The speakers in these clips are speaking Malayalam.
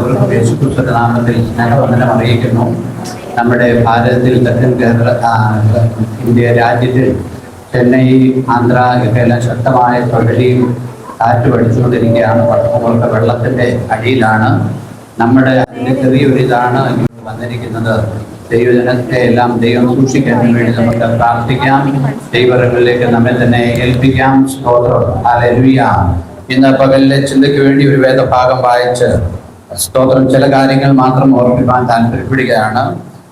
എല്ലാവർക്കും യേശുക്രിസ്തുവിന്റെ നാമത്തിൽ അറിയിക്കുന്നു. നമ്മുടെ ഭാരതത്തിൽ തെക്കൻ കേരള ഇന്ത്യ രാജ്യത്തിൽ ചെന്നൈ ആന്ധ്ര എല്ലാം ശക്തമായ തൊഴിലും കാറ്റ് പഠിച്ചുകൊണ്ടിരിക്കുകയാണ് പട്ടണങ്ങളൊക്കെ വെള്ളത്തിന്റെ അടിയിലാണ്. നമ്മുടെ അതിന്റെ ചെറിയൊരു ഇതാണ് വന്നിരിക്കുന്നത്. ദൈവജനത്തെ എല്ലാം ദൈവം സൂക്ഷിക്കാൻ വേണ്ടി നമുക്ക് പ്രാർത്ഥിക്കാം. ദൈവങ്ങളിലേക്ക് നമ്മെ തന്നെ ഏൽപ്പിക്കാം. സ്തോത്രം. ഇന്ന് പകലിലെ ചിന്തയ്ക്ക് വേണ്ടി ഒരു വേദഭാഗം വായിച്ച് സ്തോത്രം. ചില കാര്യങ്ങൾ മാത്രം ഓർമ്മിക്കാൻ താല്പര്യപ്പെടുകയാണ്.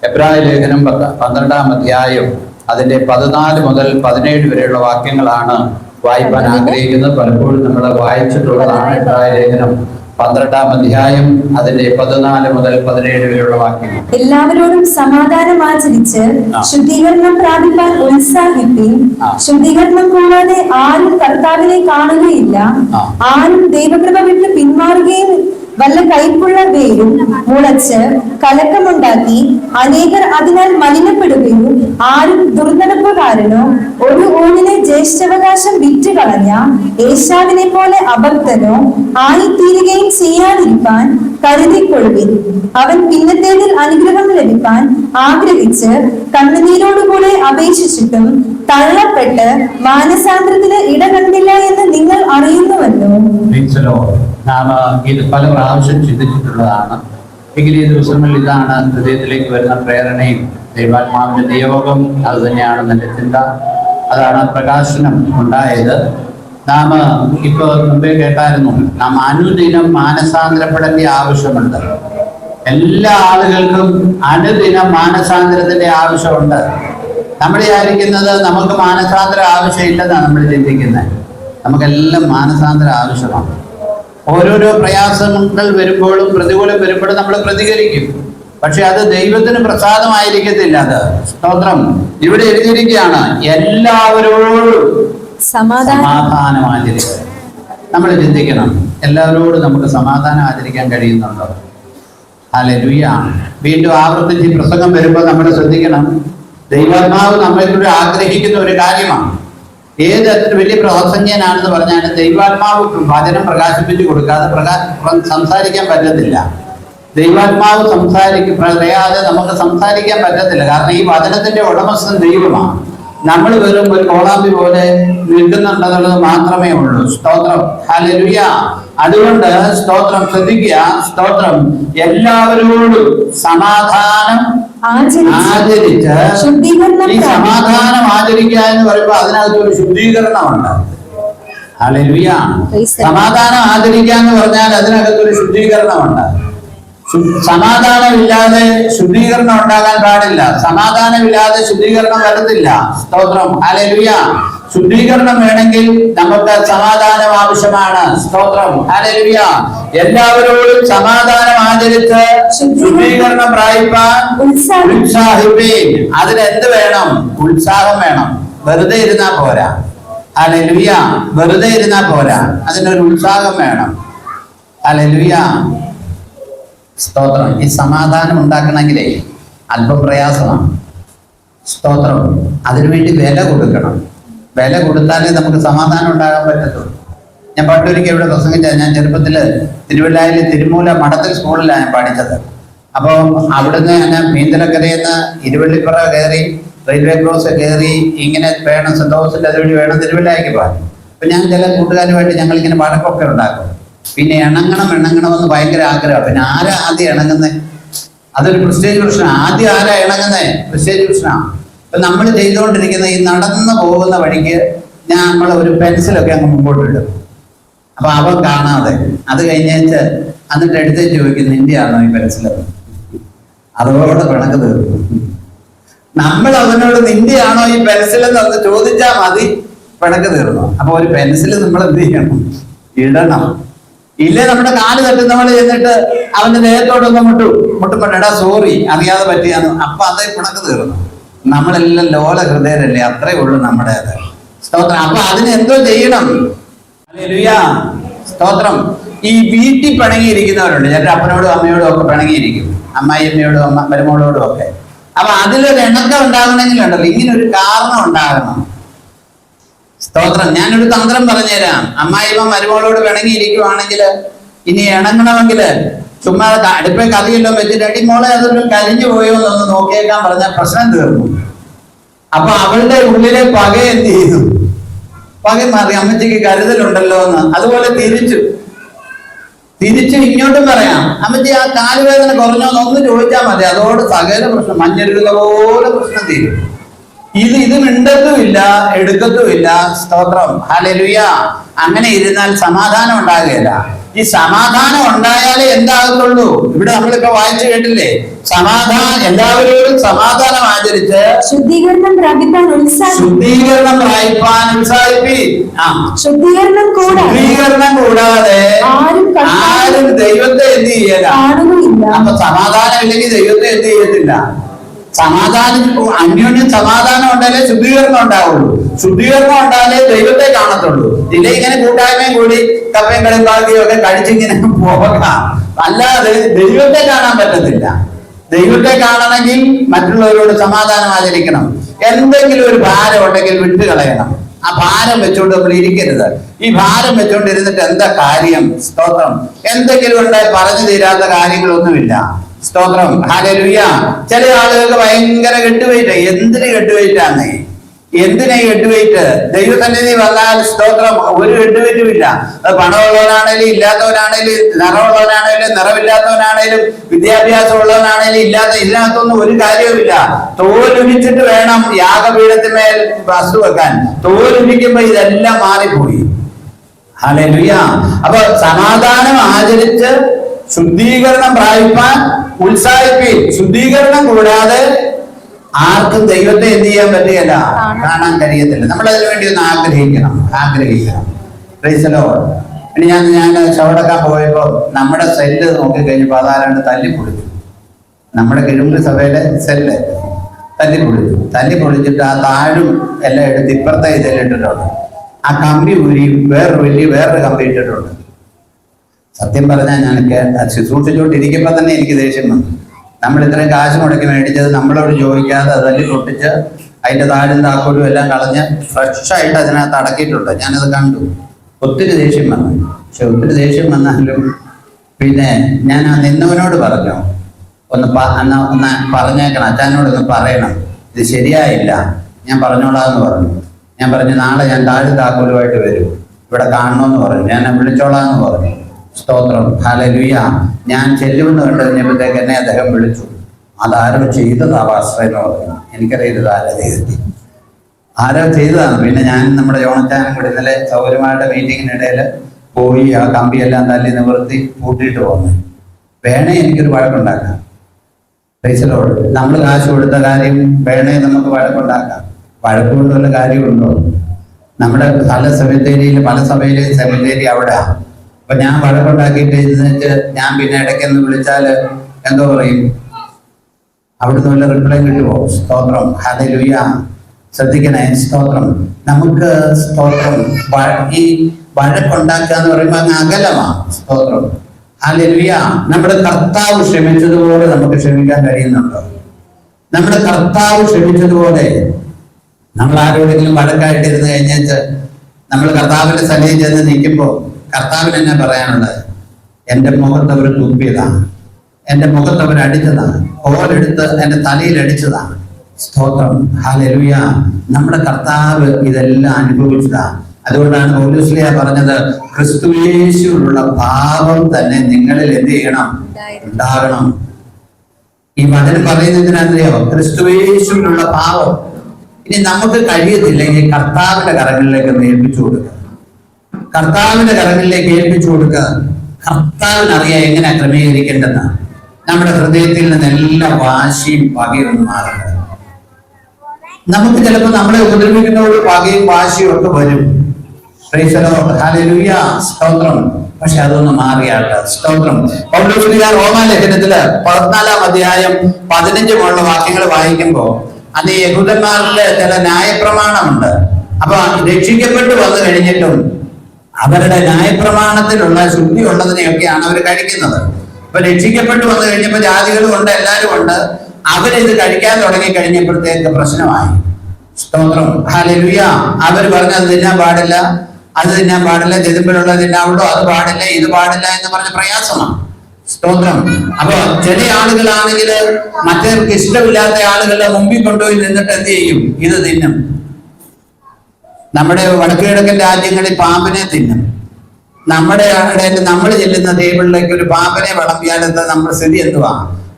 എബ്രായ ലേഖനം പന്ത്രണ്ടാം അധ്യായം അതിന്റെ പതിനാല് മുതൽ പതിനേഴ് വരെയുള്ള വാക്യങ്ങളാണ് വായിക്കാൻ ആഗ്രഹിക്കുന്നത്. പലപ്പോഴും നമ്മൾ വായിച്ചിട്ടുള്ളതാണ് എബ്രായ ലേഖനം പന്ത്രണ്ടാം അധ്യായം അതിന്റെ പതിനാല് മുതൽ പതിനേഴ് വരെയുള്ള വാക്യങ്ങൾ. എല്ലാവരോടും സമാധാനം ആചരിച്ച്. ശുദ്ധീകരണം പ്രാപിക്കാൻ ഉത്സാഹിപ്പിൻ. ശുദ്ധീകരണം കൂടാതെ ആരും കർത്താവിനെ കാണുകയില്ല. ആരും ദൈവകൃപ വിട്ട് പിന്മാറുകയും വല്ല കൈപ്പുള്ള വേരും മുളച്ച് കലക്കമുണ്ടാക്കി അനേകർ അതിനാൽ മലിനപ്പെടുകയും ആരും ദുർനടപ്പുകാരനോ ഒരു ഊണിനെ ജ്യേഷ്ഠവകാശം വിറ്റ് കളഞ്ഞ ഏശാവിനെ പോലെ അഭക്തനോ ആയിത്തീരുകയും ചെയ്യാതിരിക്കാൻ കരുതിക്കൊള്ളുവിൻ. അവൻ പിന്നത്തേതിൽ അനുഗ്രഹം ലഭിക്കാൻ ആഗ്രഹിച്ച് കണ്ണുനീരോടുകൂടെ അപേക്ഷിച്ചിട്ടും തള്ളപ്പെട്ട് മാനസാന്തരത്തിന് ഇടകണ്ടില്ല എന്ന് നിങ്ങൾ അറിയുന്നുവല്ലോ. നാം ഇത് പല പ്രാവശ്യം ചിന്തിച്ചിട്ടുള്ളതാണ്. എങ്കിൽ ഈ ദിവസങ്ങളിൽ ഇതാണ് ഹൃദയത്തിലേക്ക് വരുന്ന പ്രേരണയും. ദൈവാത്മാവിന്റെ നിയോഗം അത് തന്നെയാണ് എന്റെ ചിന്ത. അതാണ് പ്രകാശനം ഉണ്ടായത്. നാം ഇപ്പൊ മുമ്പേ കേട്ടായിരുന്നു നാം അനുദിനം മാനസാന്തരപ്പെടേണ്ട ആവശ്യമുണ്ട്. എല്ലാ ആളുകൾക്കും അനുദിനം മാനസാന്തരത്തിന്റെ ആവശ്യമുണ്ട്. നമ്മൾ വിചാരിക്കുന്നത് നമുക്ക് മാനസാന്തരം ആവശ്യമില്ലെന്നാണ് നമ്മൾ ചിന്തിക്കുന്നത്. നമുക്കെല്ലാം മാനസാന്തരം ആവശ്യമാണ്. ഓരോരോ പ്രയാസങ്ങൾ വരുമ്പോഴും പ്രതികൂലം വരുമ്പോഴും നമ്മൾ പ്രതികരിക്കും. പക്ഷെ അത് ദൈവത്തിന് പ്രസാദമായിരിക്കത്തില്ല അത്. സ്തോത്രം. ഇവിടെ എഴുതിയിരിക്കുകയാണ് എല്ലാവരോടും സമാധാനം. ആചരിക്കുക. നമ്മൾ ചിന്തിക്കണം എല്ലാവരോടും നമുക്ക് സമാധാനം ആചരിക്കാൻ കഴിയുന്നുണ്ടോ? ഹല്ലേലൂയ. വീണ്ടും ആവർത്തിച്ച് പ്രസംഗം വരുമ്പോൾ നമ്മൾ ശ്രദ്ധിക്കണം ദൈവാത്മാവ് നമ്മളെക്കൂടെ ആഗ്രഹിക്കുന്ന ഒരു കാര്യമാണ്. ഏത് എത്ര വലിയ പ്രാസംഗ്യനാണെന്ന് പറഞ്ഞാലും ദൈവാത്മാവ് വചനം പ്രകാശിപ്പിച്ചു കൊടുക്കാതെ പ്രകാശ സംസാരിക്കാൻ പറ്റത്തില്ല. ദൈവാത്മാവ് സംസാരിക്ക പറയാതെ നമുക്ക് സംസാരിക്കാൻ പറ്റത്തില്ല. കാരണം ഈ വചനത്തിന്റെ ഉടമസ്ഥൻ ദൈവമാണ്. നമ്മൾ വെറും ഒരു കോളാമ്പി പോലെ നിൽക്കുന്നുണ്ടെന്നുള്ളത് മാത്രമേ ഉള്ളൂ. സ്തോത്രം. ഹലരുയ അതുകൊണ്ട് സ്തോത്രം ശ്രദ്ധിക്കുക. സ്തോത്രം. എല്ലാവരോടും സമാധാനം ആചരിച്ച് ശുദ്ധീകരണം ഈ സമാധാനം ആചരിക്കുക എന്ന് പറയുമ്പോൾ അതിനകത്ത് ഒരു ശുദ്ധീകരണമുണ്ട് സമാധാനം ആചരിക്കുക എന്ന് പറഞ്ഞാൽ അതിനകത്ത് ഒരു ശുദ്ധീകരണമുണ്ട് സമാധാനമില്ലാതെ ശുദ്ധീകരണം ഉണ്ടാകാൻ പാടില്ല. സമാധാനമില്ലാതെ ശുദ്ധീകരണം വരത്തില്ല. സ്തോത്രം. ഹല്ലേലൂയ. ശുദ്ധീകരണം വേണമെങ്കിൽ നമുക്ക് സമാധാനം ആവശ്യമാണ്. സ്തോത്രം. ഹല്ലേലൂയ എല്ലാവരോടും സമാധാനം ആചരിച്ച് ശുദ്ധീകരണം പ്രായിപ്പാൻ ഉത്സാഹിപ്പീൻ. അതിന് എന്ത് വേണം? ഉത്സാഹം വേണം. വെറുതെ ഇരുന്നാ പോരാ. ഹല്ലേലൂയ വെറുതെ ഇരുന്നാ പോരാ. അതിനൊരു ഉത്സാഹം വേണം. ഹല്ലേലൂയ സ്തോത്രം. ഈ സമാധാനം ഉണ്ടാക്കണമെങ്കിലേ അല്പം പ്രയാസമാണ് സ്തോത്രം. അതിനുവേണ്ടി വില കൊടുക്കണം. വില കൊടുത്താലേ നമുക്ക് സമാധാനം ഉണ്ടാകാൻ പറ്റത്തുള്ളൂ. ഞാൻ പണ്ടൊരിക്കൽ ഇവിടെ പ്രസംഗിച്ച ഞാൻ ചെറുപ്പത്തിൽ തിരുവല്ലായിലെ തിരുമൂല മഠത്തിൽ സ്കൂളിലാണ് ഞാൻ പഠിച്ചത്. അപ്പോൾ അവിടുന്ന് ഞാൻ മീന്തലക്കരയിൽ നിന്ന് ഇരുവള്ളിപ്പുറ കയറി റെയിൽവേ ക്രോസ് കയറി ഇങ്ങനെ വേണം സന്തോഷത്തിന്റെ അതുവഴി വേണം തിരുവല്ലായിക്ക് പോകാൻ. അപ്പം ഞാൻ ചില കൂട്ടുകാരുമായിട്ട് ഞങ്ങൾ ഇങ്ങനെ വഴക്കൊക്കെ ഉണ്ടാക്കും. പിന്നെ ഇണങ്ങണം ഇണങ്ങണമെന്ന് ഭയങ്കര ആഗ്രഹം പിന്നെ ആരാ ആദ്യം ഇണങ്ങുന്നത് അതൊരു പ്രസ്റ്റേജ് പ്രശ്നം. ആദ്യം ആരാ ഇണങ്ങുന്നത് പ്രസ്റ്റേജ് പ്രശ്നമാണ്. ഇപ്പൊ നമ്മൾ ചെയ്തുകൊണ്ടിരിക്കുന്ന ഈ നടന്നു പോകുന്ന വഴിക്ക് ഞാൻ നമ്മൾ ഒരു പെൻസിലൊക്കെ അങ്ങ് മുമ്പോട്ട് ഇടും അപ്പൊ അവ കാണാതെ. അത് കഴിഞ്ഞേച്ച് എന്നിട്ട് എടുത്ത് ചോദിക്കും നിന്റെ ആണോ ഈ പെൻസിൽ? അതോടെ കണക്ക് തീർക്കും നമ്മൾ അവനോട് നിന്റെ ആണോ ഈ പെൻസിൽ? എന്ന് ചോദിച്ചാൽ മതി. പിണക്ക് തീർന്നു. അപ്പൊ ഒരു പെൻസിൽ നമ്മൾ എന്ത് ചെയ്യണം? ഇടണം. ഇല്ലേ നമ്മുടെ കാൽ തട്ടുന്ന പോലെ ചെന്നിട്ട് അവന്റെ ദേഹത്തോടൊന്ന് മുട്ടു മുട്ടുമ്പോൾ എടാ സോറി അറിയാതെ പറ്റിയാന്ന് അപ്പൊ അതേ പിണക്ക് തീർന്നു. നമ്മളെല്ലാം ലോല ഹൃദയരല്ലേ? അത്രേ ഉള്ളൂ നമ്മുടെ അത് സ്തോത്രം. അപ്പൊ അതിനെന്തോ ചെയ്യണം. സ്തോത്രം. ഈ വീട്ടിൽ പിണങ്ങിയിരിക്കുന്നവരുണ്ട്. ചേട്ടൻ അപ്പനോടും അമ്മയോടും ഒക്കെ പിണങ്ങിയിരിക്കും. അമ്മായിയമ്മയോടും അമ്മ മരുമോളോടും ഒക്കെ. അപ്പൊ അതിലൊരു ഇണക്കം ഉണ്ടാകണമെങ്കിലുണ്ടല്ലോ. ഇങ്ങനെ ഒരു കാരണം ഉണ്ടാകണം. സ്തോത്രം. ഞാനൊരു തന്ത്രം പറഞ്ഞുതരാം. അമ്മായിമ്മ മരുമോളോട് പിണങ്ങിയിരിക്കുവാണെങ്കിൽ ഇനി ഇണങ്ങണമെങ്കിൽ ചുമ്മാ അടുപ്പിൽ കറിയെല്ലാം വെച്ചിട്ട് അടി മോളെ അതൊന്നും കലിഞ്ഞു പോയോ എന്നൊന്ന് നോക്കിയേക്കാൻ പറഞ്ഞ പ്രശ്നം തീർന്നു. അപ്പൊ അവളുടെ ഉള്ളിലെ പക എന്ത് ചെയ്തു? പക മാറി അമ്മച്ചിക്ക് കരുതലുണ്ടല്ലോ എന്ന്. അതുപോലെ തിരിച്ചു. തിരിച്ച് ഇങ്ങോട്ടും പറയാം. അമ്മച്ചി ആ കാലുവേദന കുറഞ്ഞോന്ന് ഒന്ന് ചോദിച്ചാൽ മതി. അതോട് സകല പ്രശ്നം മഞ്ഞരുള്ള പോലെ പ്രശ്നം തീരും. ഇത് ഇത് മിണ്ടത്തുമില്ല എടുക്കത്തുമില്ല. സ്തോത്രം. ഹലലുയ അങ്ങനെ ഇരുന്നാൽ സമാധാനം ഉണ്ടാകുകയില്ല. ഈ സമാധാനം ഉണ്ടായാലേ എന്താകത്തുള്ളൂ? ഇവിടെ നമ്മളിപ്പോ വായിച്ചു കേട്ടില്ലേ? സമാധാനം എല്ലാവരോടും സമാധാനം ആചരിച്ച് ശുദ്ധീകരണം പ്രാപിക്കാൻ ശുദ്ധീകരണം പ്രാപിക്കാൻ ഉത്സാഹിപ്പി. ആ. ശുദ്ധീകരണം കൂടാതെ ശുദ്ധീകരണം കൂടാതെ ആരും ദൈവത്തെ എന്ത് ചെയ്യല? അപ്പൊ സമാധാനം ഇല്ലെങ്കിൽ ദൈവത്തെ എന്ത് ചെയ്യത്തില്ല? സമാധാനം അന്യോന്യം സമാധാനം ഉണ്ടായാലേ ശുദ്ധീകരണം ഉണ്ടാവുള്ളൂ. ശുദ്ധീകരണം ഉണ്ടായാലേ ദൈവത്തെ കാണത്തുള്ളൂ. ഇല്ല ഇങ്ങനെ കൂട്ടായ്മയും കൂടി കപ്പയും കളിപ്പാക്കിയും ഒക്കെ കഴിച്ചിങ്ങനെ പോകാം. അല്ലാതെ ദൈവത്തെ കാണാൻ പറ്റത്തില്ല. ദൈവത്തെ കാണണമെങ്കിൽ മറ്റുള്ളവരോട് സമാധാനം ആചരിക്കണം. എന്തെങ്കിലും ഒരു ഭാരം ഉണ്ടെങ്കിൽ വിട്ടു കളയണം ആ ഭാരം വെച്ചുകൊണ്ട് നമ്മൾ ഇരിക്കരുത്. ഈ ഭാരം വെച്ചുകൊണ്ട് ഇരുന്നിട്ട് എന്താ കാര്യം? സ്തോത്രം. എന്തെങ്കിലും ഉണ്ടായി പറഞ്ഞു തീരാത്ത കാര്യങ്ങളൊന്നുമില്ല. സ്തോത്രം. ഹാലലുയ്യ ചില ആളുകൾക്ക് ഭയങ്കര കെട്ടുപോയിട്ട് എന്തിന് കെട്ടുവയിറ്റാന്നേ എന്തിനാ കെട്ടുപോയിട്ട് ദൈവസന്നിധി വന്നാൽ സ്തോത്രം. ഒരു കെട്ടുവയിറ്റും അത് പണമുള്ളവനാണേലും ഇല്ലാത്തവനാണേലും നിറമുള്ളവനാണേലും നിറമില്ലാത്തവനാണേലും വിദ്യാഭ്യാസം ഉള്ളവനാണേലും ഇല്ലാത്ത ഇല്ലാത്തൊന്നും ഒരു കാര്യവുമില്ല തോലുരിച്ചിട്ട് വേണം യാഗപീഠത്തിന്മേൽ വസ്തു വെക്കാൻ. തോലുരിക്കുമ്പോ ഇതെല്ലാം മാറിപ്പോയി. ഹല്ലേലൂയ. അപ്പൊ സമാധാനം ആചരിച്ച് ശുദ്ധീകരണം പ്രാപിപ്പാൻ ഉത്സാഹിപ്പി ശുദ്ധീകരണം കൂടാതെ ആർക്കും ദൈവത്തെ എന്ത് ചെയ്യാൻ പറ്റുകയില്ല? കാണാൻ. കഴിയത്തില്ല. നമ്മൾ അതിനു വേണ്ടി ഒന്ന് ആഗ്രഹിക്കണം. ആഗ്രഹിക്കണം. The ഇനി ഞാൻ ഞാൻ ചവടക്കാൻ പോയപ്പോ നമ്മുടെ സെല്ല് നോക്കി കഴിഞ്ഞപ്പോ അതാരാണ്ട് തല്ലി പൊളിച്ചു. നമ്മുടെ കിഴുമ്പ് സഭയിലെ സെല്ല് തല്ലി പൊളിച്ചു. തല്ലി പൊളിച്ചിട്ട് ആ താഴും എല്ലാം എടുത്ത് ഇപ്പുറത്തെ ഇതിലിട്ടിട്ടുണ്ട് ആ കമ്പി ഊരി വേറൊരു വലിയ വേറൊരു കമ്പി ഇട്ടിട്ടുണ്ട്. സത്യം പറഞ്ഞാൽ ഞാൻ ശുശ്രൂഷിച്ചുകൊണ്ടിരിക്കുമ്പോൾ തന്നെ എനിക്ക് ദേഷ്യം വന്നു. നമ്മൾ ഇത്രയും കാശ് മുടക്കി മേടിച്ചത് നമ്മളോട് ചോദിക്കാതെ അതല്ലി തല്ലി പൊട്ടിച്ച് അതിന്റെ താഴും താക്കോലും എല്ലാം കളഞ്ഞ് ഫ്രഷ് ആയിട്ട് അതിനകത്ത് അടക്കിയിട്ടുണ്ട്. ഞാനത് കണ്ടു. ഒത്തിരി ദേഷ്യം വന്നു. പക്ഷെ ഒത്തിരി ദേഷ്യം വന്നാലും പിന്നെ ഞാൻ ആ നിന്നവനോട് പറഞ്ഞു. ഒന്ന് എന്നാ ഒന്ന് പറഞ്ഞേക്കണം അച്ഛനോട് ഒന്ന് പറയണം. ഇത് ശരിയായില്ല. ഞാൻ പറഞ്ഞോളാന്ന് പറഞ്ഞു. ഞാൻ പറഞ്ഞു നാളെ ഞാൻ താഴെ താക്കോലുമായിട്ട് വരും. ഇവിടെ കാണണമെന്ന് പറഞ്ഞു. ഞാൻ വിളിച്ചോളാന്ന് പറഞ്ഞു. സ്തോത്രം. ഹാലലുയ ഞാൻ ചെല്ലുമെന്ന് കണ്ടു കഴിഞ്ഞപ്പോഴത്തേക്ക് എന്നെ അദ്ദേഹം വിളിച്ചു. അതാരോ ചെയ്തതാ പാസ്റ്റർ എന്ന് പറഞ്ഞു. എനിക്കറിയില്ല ആരാ ചെയ്തത്. ആരോ ചെയ്തതാണ്? പിന്നെ ഞാൻ നമ്മുടെ യോണച്ചാനും കൂടി ഇന്നലെ സൗകര്യമായിട്ട് മീറ്റിങ്ങിനിടയിൽ പോയി ആ കമ്പിയെല്ലാം തല്ലി നിവർത്തി കൂട്ടിയിട്ട് പോന്നു വേണേ എനിക്കൊരു വഴക്കുണ്ടാക്കാം. പൈസലോട് നമ്മൾ കാശ് കൊടുത്ത കാര്യം വേണേ നമുക്ക് വഴക്കുണ്ടാക്കാം. വഴക്കുകൊണ്ടുള്ള കാര്യമുണ്ടോ? നമ്മുടെ പല സെമിത്തേരിയിൽ പല സഭയിലെയും സെമിത്തേരി അവിടെ അപ്പൊ ഞാൻ വഴക്കുണ്ടാക്കിയിട്ട് ഇരുന്നിട്ട് ഞാൻ പിന്നെ ഇടയ്ക്കെന്ന് വിളിച്ചാൽ എന്തോ പറയും. അവിടുന്ന് വല്ല റിപ്ലൈ കിട്ടുമോ സ്തോത്രം. ഹല്ലേലൂയ. ശ്രദ്ധിക്കണേ സ്തോത്രം. നമുക്ക് സ്തോത്രം. ഈ വഴക്കുണ്ടാക്കുക എന്ന് പറയുമ്പോൾ അങ്ങ് അകലമാണ് സ്തോത്രം. ഹല്ലേലൂയ. നമ്മുടെ കർത്താവ് ക്ഷമിച്ചതുപോലെ നമുക്ക് ക്ഷമിക്കാൻ കഴിയുന്നുണ്ടോ? നമ്മുടെ കർത്താവ് ക്ഷമിച്ചതുപോലെ നമ്മൾ ആരോടെങ്കിലും വഴക്കായിട്ട് ഇരുന്ന് കഴിഞ്ഞിട്ട് നമ്മൾ കർത്താവിന്റെ സന്നിധി ചെന്ന് നിൽക്കുമ്പോൾ കർത്താവിന് എന്നെ പറയാനുള്ളത് എന്റെ മുഖത്ത് അവർ തുമ്പിയതാണ്. എന്റെ മുഖത്ത് അവർ അടിച്ചതാണ്. ഓലെടുത്ത് എന്റെ തലയിൽ അടിച്ചതാണ്. സ്തോത്രം. ഹാലലുയ നമ്മുടെ കർത്താവ് ഇതെല്ലാം അനുഭവിച്ചതാണ് അതുകൊണ്ടാണ് പൗലുസ്ലിയ പറഞ്ഞത് ക്രിസ്തുയേശുവിലുള്ള ഭാവം തന്നെ നിങ്ങളിൽ എന്ത് ചെയ്യണം? ഉണ്ടാകണം. ഈ വചനം പറയുന്നതിനറിയോ ക്രിസ്തുയേശുവിനുള്ള ഭാവം ഇനി നമുക്ക് കഴിയത്തില്ലെങ്കിൽ കർത്താവിന്റെ കരങ്ങളിലേക്ക് നിയമിച്ചു കൊടുക്കുക കർത്താവിന്റെ കരങ്ങളിലേക്ക് ഏൽപ്പിച്ചു കൊടുക്കുക. കർത്താവിന് അറിയാൻ എങ്ങനെ ക്രമീകരിക്കേണ്ടെന്ന് നമ്മുടെ ഹൃദയത്തിൽ നിന്ന് എല്ലാ വാശിയും പകയും മാറുക നമുക്ക് ചിലപ്പോൾ നമ്മളെ ഉപദ്രവിക്കുന്നവരോട് പകയും വാശിയും ഒക്കെ വരും. സ്തോത്രം. പക്ഷെ അതൊന്ന് മാറിയാട്ട്. സ്തോത്രം. പൗലോസ്ലിഹ റോമാലേഖനത്തിൽ പതിനാലാം അധ്യായം പതിനഞ്ച് മുകളിലെ വാക്യങ്ങൾ വായിക്കുമ്പോ അത് യഹൂദന്മാരിലെ ചില ന്യായപ്രമാണമുണ്ട്. അപ്പൊ രക്ഷിക്കപ്പെട്ടു വന്നു കഴിഞ്ഞിട്ടും അവരുടെ ന്യായപ്രമാണത്തിലുള്ള ശുദ്ധി ഉള്ളതിനെയൊക്കെയാണ് അവർ കഴിക്കുന്നത്. അപ്പൊ രക്ഷിക്കപ്പെട്ടു വന്നു കഴിഞ്ഞപ്പോൾ ജാതികളും ഉണ്ട് എല്ലാവരും ഉണ്ട്. അവരിത് കഴിക്കാൻ തുടങ്ങി കഴിഞ്ഞപ്പോഴത്തേക്ക് പ്രശ്നമായി. സ്തോത്രം. ഹാലലുയ അവർ പറഞ്ഞത് തിന്നാൻ പാടില്ല അത് തിന്നാൻ പാടില്ല ചെതുമ്പിലുള്ളത് തിന്നാവുള്ളൂ അത് പാടില്ല ഇത് പാടില്ല എന്ന് പറഞ്ഞ പ്രയാസമാണ്. സ്തോത്രം. അപ്പൊ ചില ആളുകളാണെങ്കിൽ മറ്റേ ഇഷ്ടമില്ലാത്ത ആളുകളെ മുമ്പിൽ കൊണ്ടുപോയി നിന്നിട്ട് എന്ത് ചെയ്യും? ഇത് തിന്നും. നമ്മുടെ വടക്ക് കിഴക്കൻ രാജ്യങ്ങളിൽ പാമ്പിനെ തിന്നും. നമ്മുടെ ഇടയിൽ നമ്മൾ ചെല്ലുന്ന ടേബിളിലേക്ക് ഒരു പാമ്പിനെ വളർത്തിയാൽ എന്താ നമ്മുടെ സ്ഥിതി എന്തുവാ?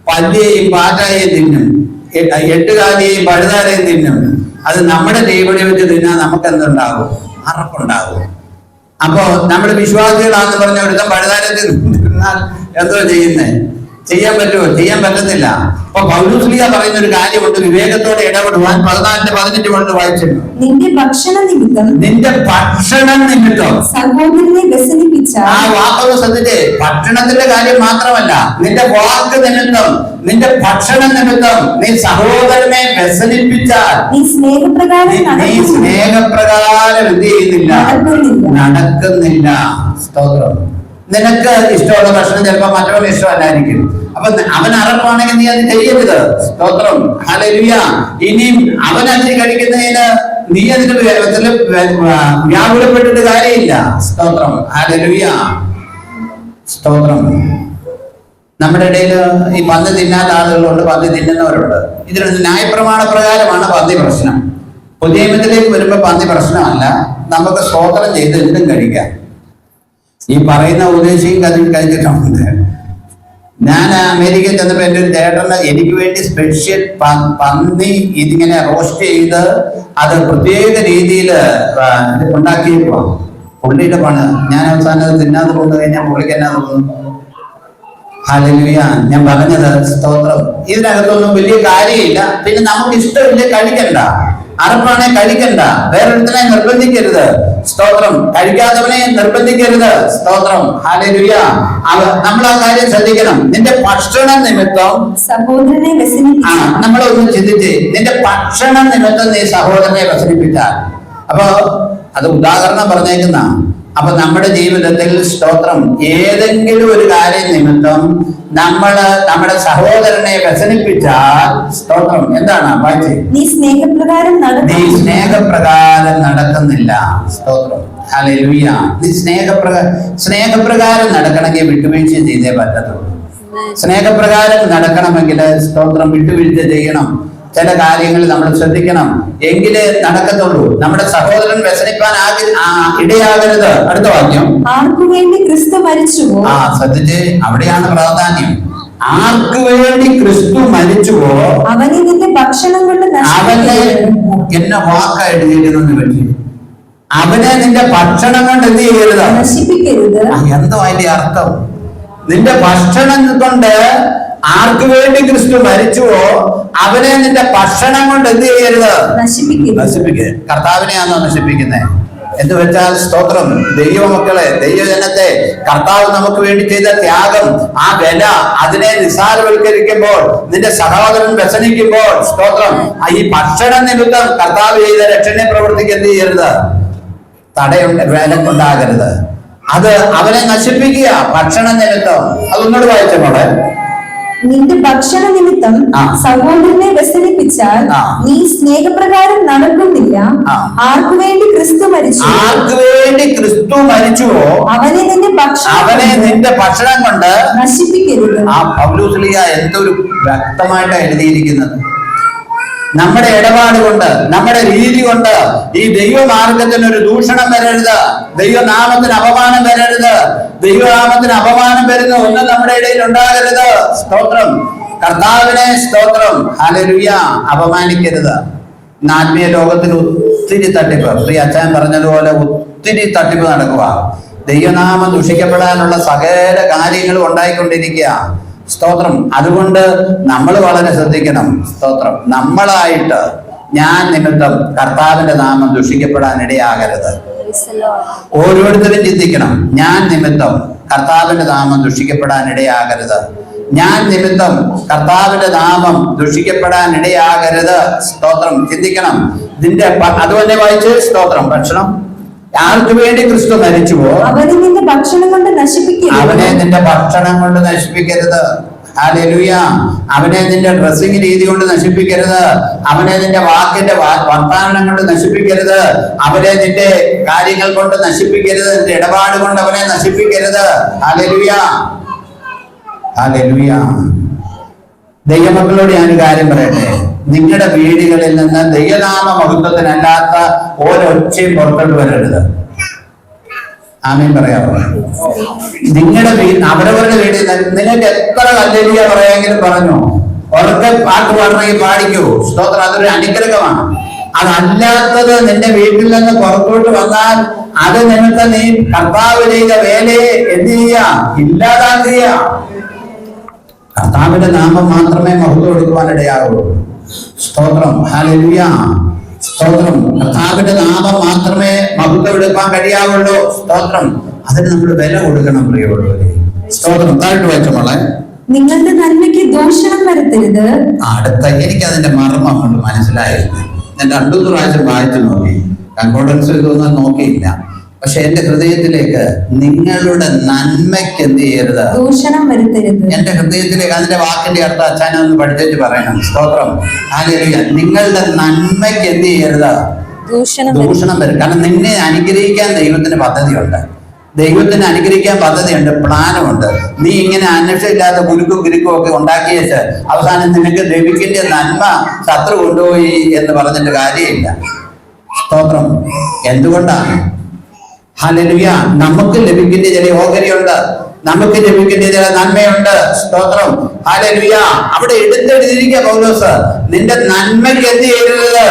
പല്ലിയെയും പാറ്റായെയും തിന്നും. എട്ടുകാലിയെയും പഴുതാരെയും തിന്നും. അത് നമ്മുടെ ടേബിളിൽ വെച്ച് തിന്നാൽ നമുക്ക് എന്തുണ്ടാകും അറപ്പുണ്ടാകും അപ്പോ നമ്മൾ വിശ്വാസികളാന്ന് പറഞ്ഞ ഒരുത്തം പഴുതാരെ തിന്നാൽ എന്തോ ചെയ്യുന്നേ? ചെയ്യാൻ പറ്റുമോ? ചെയ്യാൻ പറ്റത്തില്ല അപ്പൊ പൗരുസ്ലിയ പറയുന്ന ഒരു കാര്യമുണ്ട്. വിവേകത്തോടെ ഇടപെടുവാൻ പതിനാലിന്റെ പതിനെട്ട് കൊണ്ട് വായിച്ചിട്ടുണ്ട് നിന്റെ ഭക്ഷണ നിമിത്തം നിന്റെ ഭക്ഷണം നിമിത്തം. സഹോദരനെ വ്യസനിപ്പിച്ച ആ വാക്കൊന്ന് ശ്രദ്ധിച്ചേ. ഭക്ഷണത്തിന്റെ കാര്യം മാത്രമല്ല നിന്റെ വാക്ക് നിമിത്തം നിന്റെ ഭക്ഷണം നിമിത്തം നീ സഹോദരനെ വ്യസനിപ്പിച്ചാൽ നീ സ്നേഹപ്രകാരം നീ- സ്നേഹപ്രകാരം എന്ത് ചെയ്യുന്നില്ല. നടക്കുന്നില്ല. സ്തോത്രം. നിനക്ക് ഇഷ്ടമുള്ള ഭക്ഷണം ചിലപ്പോ മറ്റവന് ഇഷ്ടമല്ലായിരിക്കും. അപ്പൊ അവൻ അറപ്പാണെങ്കിൽ നീ അത് ചെയ്യരുത്. സ്തോത്രം. ഹല്ലേലൂയ. ഇനിയും അവൻ അതിന് കഴിക്കുന്നതിന് നീ അതിന് വ്യാകുലപ്പെട്ടിട്ട് കാര്യമില്ല. സ്തോത്രം. ഹല്ലേലൂയ. സ്തോത്രം. നമ്മുടെ ഇടയിൽ ഈ പന്തി തിന്നാത്ത ആളുകളുണ്ട് പന്തി തിന്നുന്നവരുണ്ട്. ഇതിനൊരു ന്യായപ്രമാണ പ്രകാരമാണ് പന്തി പ്രശ്നം. പുതിയ നിയമത്തിലേക്ക് വരുമ്പോൾ പന്തി പ്രശ്നമല്ല. നമുക്ക് സ്തോത്രം ചെയ്ത് എന്തും കഴിക്കാം. ഈ പറയുന്ന ഉദ്ദേശിക്കും കഥ കഴിച്ചിട്ടുണ്ട് ഞാൻ അമേരിക്കയിൽ ചെന്നപ്പോൾ എന്റെ ഒരു ചേട്ടന് എനിക്ക് വേണ്ടി സ്പെഷ്യൽ പന്നി ഇതിങ്ങനെ റോസ്റ്റ് ചെയ്ത് അത് പ്രത്യേക രീതിയിൽ ഉണ്ടാക്കിയേക്കുവാ പുള്ളിയുടെ പണ്. ഞാൻ അവസാനം അത് തിന്നാതെ കൊണ്ടു കഴിഞ്ഞാൽ പുള്ളിക്ക് എന്നാ തോന്നുന്നു? ഹാലലുയ ഞാൻ പറഞ്ഞത് സ്തോത്രം. ഇതിനകത്തൊന്നും വലിയ കാര്യമില്ല. പിന്നെ നമുക്ക് ഇഷ്ടമില്ല കഴിക്കണ്ട. അറപ്പാണെ കഴിക്കണ്ട? വേറൊരുത്തനെ നിർബന്ധിക്കരുത്. സ്തോത്രം. കഴിക്കാത്തവനെ നിർബന്ധിക്കരുത്. സ്തോത്രം. ഹാലലുയ അവ നമ്മൾ ആ കാര്യം ശ്രദ്ധിക്കണം. നിന്റെ ഭക്ഷണ നിമിത്തം സഹോദരനെ ആ നമ്മൾ നമ്മളൊന്ന് ചിന്തിച്ച് നിന്റെ ഭക്ഷണ നിമിത്തം നീ സഹോദരനെ വ്യസനിപ്പിച്ചാൽ. അപ്പൊ അത് ഉദാഹരണം പറഞ്ഞേക്കുന്ന അപ്പൊ നമ്മുടെ ജീവിതത്തിൽ സ്തോത്രം. ഏതെങ്കിലും ഒരു കാര്യം നിമിത്തം നമ്മൾ നമ്മുടെ സഹോദരനെ വ്യസനിപ്പിച്ചാൽ സ്തോത്രം. എന്താണ് വായിച്ചേ നീ സ്നേഹപ്രകാരം നീ സ്നേഹപ്രകാരം നടക്കുന്നില്ല. സ്തോത്രം. ഹല്ലേലൂയ. നീ സ്നേഹപ്രകാരം സ്നേഹപ്രകാരം നടക്കണമെങ്കിൽ വിട്ടുവീഴ്ച ചെയ്തേ പറ്റത്തുള്ളൂ. സ്നേഹപ്രകാരം നടക്കണമെങ്കിൽ സ്തോത്രം വിട്ടുവീഴ്ച ചെയ്യണം. ചില കാര്യങ്ങൾ നമ്മൾ ശ്രദ്ധിക്കണം. എങ്കിലേ നടക്കത്തുള്ളൂ. നമ്മുടെ സഹോദരൻ വ്യസനിപ്പാൻ ആകി ഇടയാകരുത്. അടുത്ത വാക്യം. ആർക്കു വേണ്ടി ക്രിസ്തു മരിച്ചു ആ ശ്രദ്ധിച്ച്. അവിടെയാണ് പ്രാധാന്യം. ആർക്ക് വേണ്ടി ക്രിസ്തു മരിച്ചുവോ? അവനെ നിന്റെ ഭക്ഷണം കൊണ്ട് അവനെ എന്നെ വാക്കായിട്ട് ചെയ്യുന്നെന്ന് പറ്റി അവനെ നിന്റെ ഭക്ഷണം കൊണ്ട് എന്ത് ചെയ്യരുത്? നശിപ്പിക്കരുത്. എന്തോ അതിന്റെ അർത്ഥം. നിന്റെ ഭക്ഷണം കൊണ്ട് ആർക്ക് വേണ്ടി ക്രിസ്തു മരിച്ചുവോ? അവനെ നിന്റെ ഭക്ഷണം കൊണ്ട് എന്ത് ചെയ്യരുത്? നശിപ്പിക്കുക. കർത്താവിനെയാണോ നശിപ്പിക്കുന്നത് എന്ന് വെച്ചാൽ സ്തോത്രം. ദൈവമക്കളെ ദൈവജനത്തെ കർത്താവ് നമുക്ക് വേണ്ടി ചെയ്ത ത്യാഗം ആ വില അതിനെ നിസ്സാരവൽക്കരിക്കുമ്പോൾ നിന്റെ സഹോദരൻ വ്യസനിക്കുമ്പോൾ സ്തോത്രം. ഈ ഭക്ഷണ നിമിത്തം കർത്താവ് ചെയ്ത രക്ഷണ പ്രവർത്തിക്ക് എന്ത് ചെയ്യരുത്? തടയുണ്ട് വേല കൊണ്ടാകരുത്. അത് അവനെ നശിപ്പിക്കുക ഭക്ഷണ നിമിത്തം. അതൊന്നോട് വായിച്ച മോളെ. നിന്റെ ഭക്ഷണ നിമിത്തം സഹോദരനെ വ്യസനിപ്പിച്ചാൽ നീ സ്നേഹപ്രകാരം നടക്കുന്നില്ല. ആർക്കു വേണ്ടി ക്രിസ്തു മരിച്ചു? ആർക്കു വേണ്ടി ക്രിസ്തു മരിച്ചുവോ? അവനെ നിന്റെ ഭക്ഷണം അവനെ നിന്റെ ഭക്ഷണം കൊണ്ട് നശിപ്പിക്കരുത്. ആ പൗലൂസ്ലിയ എന്തൊരു വ്യക്തമായിട്ടാണ് എഴുതിയിരിക്കുന്നത്. നമ്മുടെ ഇടപാട് കൊണ്ട് നമ്മുടെ രീതി കൊണ്ട് ഈ ദൈവമാർഗത്തിന് ഒരു ദൂഷണം വരരുത്. ദൈവനാമത്തിന് അപമാനം വരരുത്. ദൈവനാമത്തിന് അപമാനം വരുന്ന ഒന്നും നമ്മുടെ ഇടയിൽ ഉണ്ടാകരുത്. സ്തോത്രം. കർത്താവിനെ സ്തോത്രം. ഹലരുയ അപമാനിക്കരുത്. ആത്മീയ ലോകത്തിൽ ഒത്തിരി തട്ടിപ്പ്. ശ്രീ അച്ഛൻ പറഞ്ഞതുപോലെ ഒത്തിരി തട്ടിപ്പ് നടക്കുക. ദൈവനാമം ദുഷിക്കപ്പെടാനുള്ള സകല കാര്യങ്ങളും ഉണ്ടായിക്കൊണ്ടിരിക്കുക. സ്തോത്രം. അതുകൊണ്ട് നമ്മൾ വളരെ ശ്രദ്ധിക്കണം. സ്തോത്രം. നമ്മളായിട്ട് ഞാൻ നിമിത്തം കർത്താവിന്റെ നാമം ദുഷിക്കപ്പെടാൻ ഇടയാകരുത് ഓരോരുത്തരും ചിന്തിക്കണം. ഞാൻ നിമിത്തം കർത്താവിന്റെ നാമം ദുഷിക്കപ്പെടാൻ ഇടയാകരുത് ഞാൻ നിമിത്തം കർത്താവിന്റെ നാമം ദുഷിക്കപ്പെടാൻ ഇടയാകരുത് സ്തോത്രം. ചിന്തിക്കണം. ഇതിന്റെ പ- അതുപോലെ വായിച്ച് സ്തോത്രം. ഭക്ഷണം. ആർക്ക് വേണ്ടി ക്രിസ്തു മരിച്ചുവോ? അവനെ നിന്റെ ഭക്ഷണം കൊണ്ട് നശിപ്പിക്കരുത്. അവനെ നിന്റെ ഭക്ഷണം കൊണ്ട് നശിപ്പിക്കരുത്. അവനെ നിന്റെ ഡ്രസ്സിംഗ് രീതി കൊണ്ട് നശിപ്പിക്കരുത്. അവനെ നിന്റെ വാക്കിന്റെ വർത്താനം കൊണ്ട് നശിപ്പിക്കരുത്. അവനെ നിന്റെ കാര്യങ്ങൾ കൊണ്ട് നശിപ്പിക്കരുത്. നിന്റെ ഇടപാട് കൊണ്ട് അവനെ നശിപ്പിക്കരുത്. ദൈവമക്കളോട് ഞാൻ കാര്യം പറയട്ടെ? നിങ്ങളുടെ വീടുകളിൽ നിന്ന് ദൈവനാമ മഹത്വത്തിനല്ലാത്ത ഓരൊച്ചയും പുറത്തോട്ട് വരരുത്. ആമീൻ പറയാമോ? നിങ്ങളുടെ വീട് അവരവരുടെ വീട്ടിൽ നിങ്ങൾക്ക് എത്ര കല്ലരിയ പറയാമെങ്കിലും പറഞ്ഞു? ഉറക്കെ പാട്ട് പാടണമെങ്കിൽ പാടിക്കൂ. സ്തോത്രം അതൊരു അനുഗ്രഹമാണ്. അതല്ലാത്തത് നിന്റെ വീട്ടിൽ നിന്ന് പുറത്തോട്ട് വന്നാൽ അത് നിനക്ക് നീ കർത്താവ് ചെയ്ത വേലയെ എന്ത് ചെയ്യുക ഇല്ലാതാക്കുക. കർത്താവിന്റെ നാമം മാത്രമേ മഹത്വം എടുക്കുവാനിടയാകുള്ളൂ സ്തോത്രം. ഹാലലുയ സ്തോത്രം. കർത്താവിന്റെ നാമം മാത്രമേ മഹത്വം എടുക്കാൻ കഴിയാവുള്ളൂ. സ്തോത്രം. അതിന് നമ്മൾ വില കൊടുക്കണം പ്രിയമുള്ളവരെ. സ്തോത്രം. താഴ്ത്തു വെച്ച മോളെ? നിങ്ങളുടെ നന്മയ്ക്ക് ദോഷണം വരുത്തരുത്. അടുത്ത എനിക്ക് അതിന്റെ മർമ്മം കൊണ്ട് മനസ്സിലായിരുന്നു ഞാൻ രണ്ടു പ്രാവശ്യം വായിച്ചു നോക്കി. കൺകോഡൻസ് ഇതൊന്നും നോക്കിയില്ല. പക്ഷെ എന്റെ ഹൃദയത്തിലേക്ക് നിങ്ങളുടെ നന്മയ്ക്ക് എന്ത് ചെയ്യരുത്? ദൂഷണം വരുത്തരുത്. എന്റെ ഹൃദയത്തിലേക്ക് അതിന്റെ വാക്കിന്റെ അർത്ഥം അച്ഛനെ ഒന്ന് പഠിച്ചിട്ട് പറയണം. സ്തോത്രം. ആലോചിക്ക നിങ്ങളുടെ നന്മയ്ക്ക് എന്ത് ചെയ്യരുത്? ദൂഷണം ദൂഷണം വരും. കാരണം നിന്നെ അനുഗ്രഹിക്കാൻ ദൈവത്തിന് പദ്ധതിയുണ്ട്. ദൈവത്തിന് അനുഗ്രഹിക്കാൻ പദ്ധതിയുണ്ട്. പ്ലാനുമുണ്ട്. നീ ഇങ്ങനെ അന്വേഷണമില്ലാത്ത കുരുക്കും കുരുക്കും ഒക്കെ ഉണ്ടാക്കിയിട്ട് അവസാനം നിനക്ക് ലഭിക്കേണ്ട നന്മ ശത്രു കൊണ്ടുപോയി എന്ന് പറഞ്ഞിട്ട് കാര്യമില്ല. സ്തോത്രം. എന്തുകൊണ്ടാണ് ഹല്ലേലൂയ നമുക്ക് ലഭിക്കുന്ന ചില ഓഹരിയുണ്ട് നമുക്ക് ലഭിക്കുന്ന ചില നന്മയുണ്ട്. സ്തോത്രം. ഹലലുയ അവിടെ എടുത്തെടുത്തിരിക്കുക പൗലോസ്. നിന്റെ നന്മയ്ക്ക് എന്ത് ചെയ്യരുത്?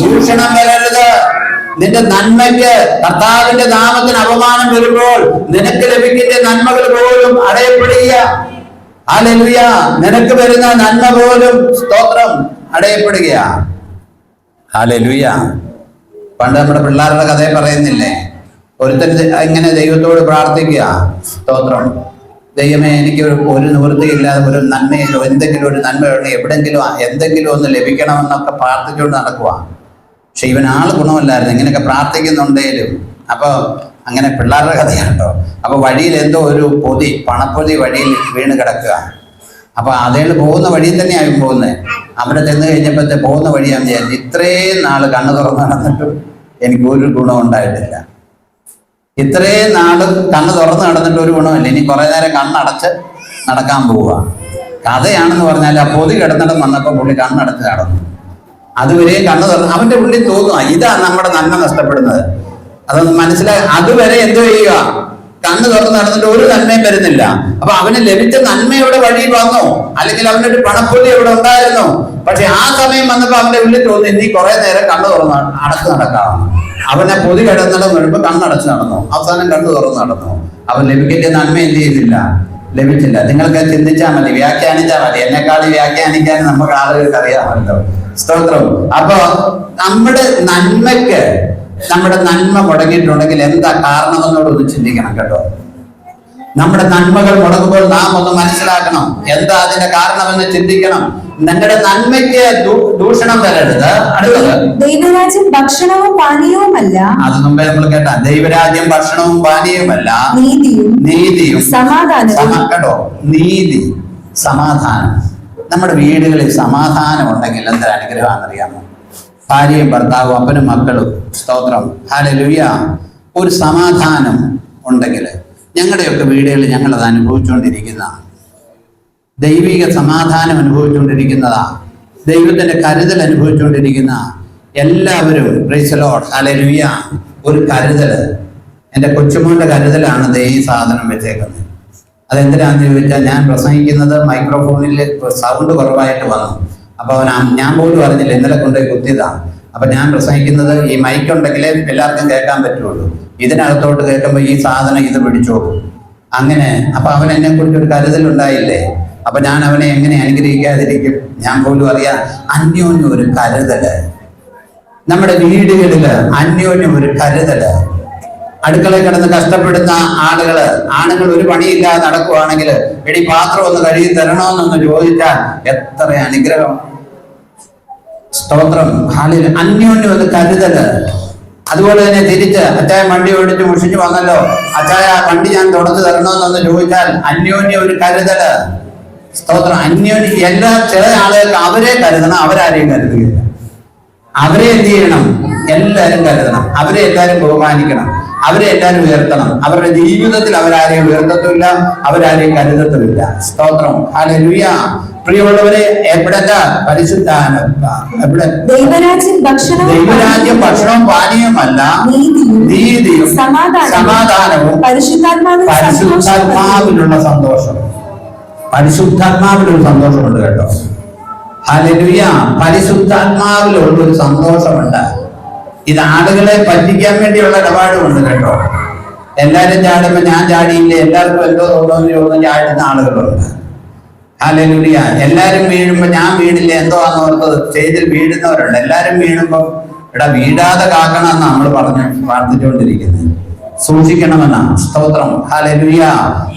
ചൂഷണം വരരുത്. നിന്റെ നന്മയ്ക്ക് കർത്താവിന്റെ നാമത്തിന് അപമാനം വരുമ്പോൾ നിനക്ക് ലഭിക്കുന്ന നന്മകൾ പോലും അടയപ്പെടുക. അലലുയ നിനക്ക് വരുന്ന നന്മ പോലും സ്തോത്രം അടയപ്പെടുകയാ അലലുയ പണ്ട് നമ്മുടെ പിള്ളേരുടെ കഥയെ പറയുന്നില്ലേ? ഒരുത്തൻ ഇങ്ങനെ ദൈവത്തോട് പ്രാർത്ഥിക്കുക. സ്തോത്രം. ദൈവമേ എനിക്ക് ഒരു നിവൃത്തിയില്ലാതെ ഒരു നന്മയിലോ എന്തെങ്കിലും ഒരു നന്മ വേണം എവിടെങ്കിലും എന്തെങ്കിലും ഒന്ന് ലഭിക്കണമെന്നൊക്കെ പ്രാർത്ഥിച്ചുകൊണ്ട് നടക്കുക പക്ഷെ ഇവൻ ആൾ ഗുണമല്ലായിരുന്നു. ഇങ്ങനെയൊക്കെ പ്രാർത്ഥിക്കുന്നുണ്ടേലും. അപ്പോൾ അങ്ങനെ പിള്ളേരുടെ കഥയാട്ടോ അപ്പോൾ വഴിയിൽ എന്തോ ഒരു പൊതി പണപ്പൊതി വഴിയിൽ വീണ് കിടക്കുക. അപ്പോൾ അതേൾ പോകുന്ന വഴിയിൽ തന്നെയാണ് പോകുന്നത് അവിടെ ചെന്ന് കഴിഞ്ഞപ്പോഴത്തെ പോകുന്ന വഴിയാണ് ഞാൻ ഇത്രയും നാൾ കണ്ണു തുറന്ന് നടന്നിട്ടും എനിക്ക് ഒരു ഗുണം ഉണ്ടായിട്ടില്ല. ഇത്രയും നാൾ കണ്ണ് തുറന്ന് നടന്നിട്ട് ഒരു ഗുണമില്ല. ഇനി കുറെ നേരം കണ്ണടച്ച് നടക്കാൻ പോവുക. കഥയാണെന്ന് പറഞ്ഞാൽ ആ പൊതി കിടന്നിടം വന്നപ്പോൾ പുള്ളി കണ്ണടച്ച് നടന്നു. അതുവരെ കണ്ണു തുറന്ന് അവന്റെ ഉള്ളിൽ തോന്നുക ഇതാ നമ്മുടെ നന്മ നഷ്ടപ്പെടുന്നത്. അതൊന്ന് മനസ്സിലായി അതുവരെ എന്തു ചെയ്യുക കണ്ണ് തുറന്ന് നടന്നിട്ട് ഒരു നന്മയും വരുന്നില്ല. അപ്പൊ അവന് ലഭിച്ച നന്മയുടെ വഴി വന്നു? അല്ലെങ്കിൽ അവന്റെ ഒരു പണപ്പൊതി ഇവിടെ ഉണ്ടായിരുന്നു? പക്ഷെ ആ സമയം വന്നപ്പോ അവന്റെ ഉള്ളിൽ തോന്നി നീ കുറെ നേരം കണ്ണു തുറന്ന് അടച്ചു നടക്കാം അവനെ പൊതി കിടന്നിടം വരുമ്പോൾ കണ്ണടച്ച് നടന്നു? അവസാനം കണ്ണു തുറന്ന് നടന്നു? അവൻ ലഭിക്കേണ്ട നന്മ എന്ത് ചെയ്യുന്നില്ല? ലഭിച്ചില്ല. നിങ്ങൾക്ക് ചിന്തിച്ചാൽ മതി വ്യാഖ്യാനിച്ചാൽ മതി. എന്നെക്കാൾ വ്യാഖ്യാനിക്കാൻ നമുക്ക് ആളുകൾക്ക് അറിയാമല്ലോ സ്തോത്രം. അപ്പൊ നമ്മുടെ നന്മയ്ക്ക് നമ്മുടെ നന്മ മുടങ്ങിയിട്ടുണ്ടെങ്കിൽ എന്താ കാരണം കാരണമെന്നോടൊന്ന് ചിന്തിക്കണം കേട്ടോ. നമ്മുടെ നന്മകൾ മുടങ്ങുമ്പോൾ നാം ഒന്ന് മനസ്സിലാക്കണം. എന്താ അതിന്റെ കാരണമെന്ന് ചിന്തിക്കണം. നിങ്ങളുടെ നന്മയ്ക്ക് ദൂഷണം വരരുത്. അടുത്തത്. ദൈവരാജ്യം ഭക്ഷണവും പാനീയവുമല്ല. അത് മുമ്പേ നമ്മൾ കേട്ട. ദൈവരാജ്യം ഭക്ഷണവും പാനീയവുമല്ല. നീതിയും നീതിയും സമാധാനം സമ- കേട്ടോ. നീതി സമാധാനം. നമ്മുടെ വീടുകളിൽ സമാധാനം ഉണ്ടെങ്കിൽ എന്തൊരു അനുഗ്രഹമാണെന്നറിയാമോ ഭാര്യയും ഭർത്താവും അപ്പനും മക്കളും സ്തോത്രം. ഹാലലുയ്യ ഒരു സമാധാനം ഉണ്ടെങ്കിൽ ഞങ്ങളുടെയൊക്കെ വീടുകളിൽ ഞങ്ങളത് അനുഭവിച്ചുകൊണ്ടിരിക്കുന്നതാണ് ദൈവിക സമാധാനം അനുഭവിച്ചുകൊണ്ടിരിക്കുന്നതാണ് ദൈവത്തിന്റെ കരുതൽ അനുഭവിച്ചുകൊണ്ടിരിക്കുന്ന എല്ലാവരും പ്രൈസലോട്ട് ഹാലലുയ്യ ഒരു കരുതൽ എന്റെ കൊച്ചുമോന്റെ കരുതലാണ് ഈ സാധനം വെച്ചേക്കുന്നത്. അതെന്തിനാന്ന് ചോദിച്ചാൽ ഞാൻ പ്രസംഗിക്കുന്നത് മൈക്രോഫോണിൽ സൗണ്ട് കുറവായിട്ട് വന്നു. അപ്പൊ അവൻ ഞാൻ പോലും അറിഞ്ഞില്ല ഇന്നലെ കൊണ്ടുപോയി കുത്തിയതാണ് അപ്പൊ ഞാൻ പ്രസംഗിക്കുന്നത് ഈ മൈക്ക് ഉണ്ടെങ്കിലേ എല്ലാവർക്കും കേൾക്കാൻ പറ്റുള്ളൂ. ഇതിനകത്തോട്ട് കേൾക്കുമ്പോൾ ഈ സാധനം ഇത് പിടിച്ചോളൂ. അങ്ങനെ അപ്പൊ അവൻ എന്നെ കുറിച്ച് ഒരു കരുതൽ ഉണ്ടായില്ലേ? അപ്പൊ ഞാൻ അവനെ എങ്ങനെ അനുഗ്രഹിക്കാതിരിക്കും? ഞാൻ പോലും അറിയാം അന്യോന്യം ഒരു കരുതൽ. നമ്മുടെ വീടുകളിൽ അന്യോന്യം ഒരു കരുതൽ. അടുക്കള കിടന്ന് കഷ്ടപ്പെടുന്ന ആളുകൾ ആണുങ്ങൾ ഒരു പണിയില്ലാതെ നടക്കുവാണെങ്കിൽ എടി പാത്രം ഒന്ന് കഴുകി തരണമെന്നൊന്ന് ചോദിച്ചാൽ എത്ര അനുഗ്രഹം. സ്തോത്രം. ഹാലിൽ അന്യോന്യം ഒരു കരുതൽ. അതുപോലെ തന്നെ തിരിച്ച് അച്ചായ വണ്ടി ഓടിച്ച് മുഷിഞ്ഞു വന്നല്ലോ. അച്ചായ വണ്ടി ഞാൻ തുടച്ചു തരണമെന്നൊന്ന് ചോദിച്ചാൽ അന്യോന്യ ഒരു കരുതൽ. സ്തോത്രം. അന്യോന്യം എല്ലാ ചില ആളുകൾക്ക് അവരെ കരുതണം അവരാരെയും കരുതുകയില്ല. അവരെ എന്ത് ചെയ്യണം? എല്ലാവരും കരുതണം. അവരെ എല്ലാവരും ബഹുമാനിക്കണം. അവരെ എല്ലാവരും ഉയർത്തണം. അവരുടെ ജീവിതത്തിൽ അവരാരെയും ഉയർത്തത്തുമില്ല അവരാരെയും കരുതത്തുമില്ല. സ്തോത്രം. ഹാലലുയ പ്രിയമുള്ളവരെ എവിടല്ല പരിശുദ്ധാന ദൈവരാജ്യം ഭക്ഷണവും പാനീയമല്ല. നീതിയും സമാധാനവും പരിശുദ്ധാത്മാവിലുള്ള സന്തോഷം. പരിശുദ്ധാത്മാവിലൊരു സന്തോഷമുണ്ട് കേട്ടോ. ഹല്ലേലൂയ. പരിശുദ്ധാത്മാവിലുള്ള ഒരു സന്തോഷമുണ്ട്. ഇത് ആളുകളെ പറ്റിക്കാൻ വേണ്ടിയുള്ള ഇടപാടുമുണ്ട് കേട്ടോ. എല്ലാരും ചാടുമ്പോ ഞാൻ ചാടിയില്ല? എല്ലാവർക്കും എന്തോ തോന്നുന്നു ചാടുന്ന ആളുകളുണ്ട്. ഹല്ലേലൂയ എല്ലാരും വീഴുമ്പോ ഞാൻ വീണില്ല എന്തോ ആണെന്ന് ഓർത്തത്. സ്റ്റേജിൽ വീഴുന്നവരുണ്ട്. എല്ലാരും വീഴുമ്പോ ഇവിടെ വീഴാതെ കാക്കണമെന്ന് നമ്മൾ പറഞ്ഞു പ്രാർത്ഥിച്ചുകൊണ്ടിരിക്കുന്നത്. സൂക്ഷിക്കണമെന്ന. സ്തോത്രം. ഹാലലുയ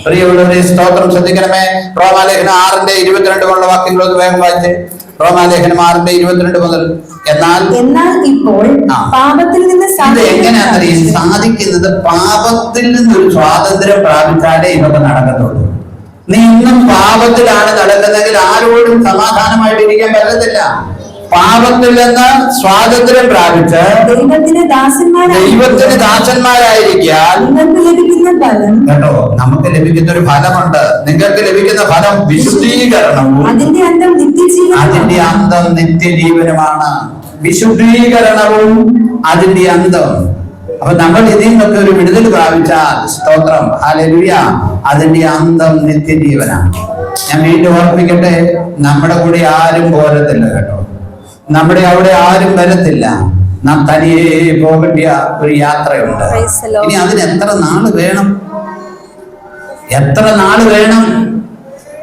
പ്രിയമുള്ളവരെ സ്തോത്രം. ശ്രദ്ധിക്കണമേ. റോമാലേഖനം ആറിന്റെ ഇരുപത്തിരണ്ട് കൊണ്ടുള്ള വാക്യങ്ങൾ വേഗം വായിച്ച്. റോമാലേഖനം ആറിന്റെ ഇരുപത്തിരണ്ട് മുതൽ എന്നാൽ എന്നാൽ ഇപ്പോൾ പാപത്തിൽ നിന്ന് ഇത് എങ്ങനെയാണെന്നറിയാം? സാധിക്കുന്നത് സാധിക്കുന്നത് പാപത്തിൽ നിന്നൊരു സ്വാതന്ത്ര്യം പ്രാപിച്ചാലേ ഇതൊക്കെ നടക്കത്തുള്ളൂ. നീ ഇന്നും പാപത്തിലാണ് നടക്കുന്നതെങ്കിൽ ആരോടും സമാധാനമായിട്ട് ഇരിക്കാൻ പറ്റത്തില്ല. പാപത്തിൽ നിന്ന് സ്വാതന്ത്ര്യം പ്രാപിച്ച് ദൈവത്തിന് ദൈവത്തിന് ദാസന്മാരായിരിക്കാൻ ലഭിക്കുന്ന ഫലം. കേട്ടോ നമുക്ക് ലഭിക്കുന്ന ഒരു ഫലമുണ്ട്. നിങ്ങൾക്ക് ലഭിക്കുന്ന ഫലം വിശുദ്ധീകരണം. അതിന്റെ അന്തം അതിന്റെ നിത്യജീവൻ അന്തം നിത്യജീവനമാണ്. വിശുദ്ധീകരണവും അതിന്റെ അന്തം. അപ്പൊ നമ്മൾ ഇതിൽ നിന്നൊക്കെ ഒരു വിടുതൽ പ്രാപിച്ചാൽ സ്തോത്രം ഹാലലുയ അതിന്റെ അന്തം നിത്യജീവനാണ്. ഞാൻ വീണ്ടും ഓർമ്മിക്കട്ടെ നമ്മുടെ കൂടെ ആരും പോരത്തില്ല കേട്ടോ നമ്മുടെ അവിടെ ആരും വരത്തില്ല നാം തനിയെ പോകേണ്ട ഒരു യാത്രയുണ്ട്. ഇനി അതിന് എത്ര നാൾ വേണം എത്ര നാൾ വേണം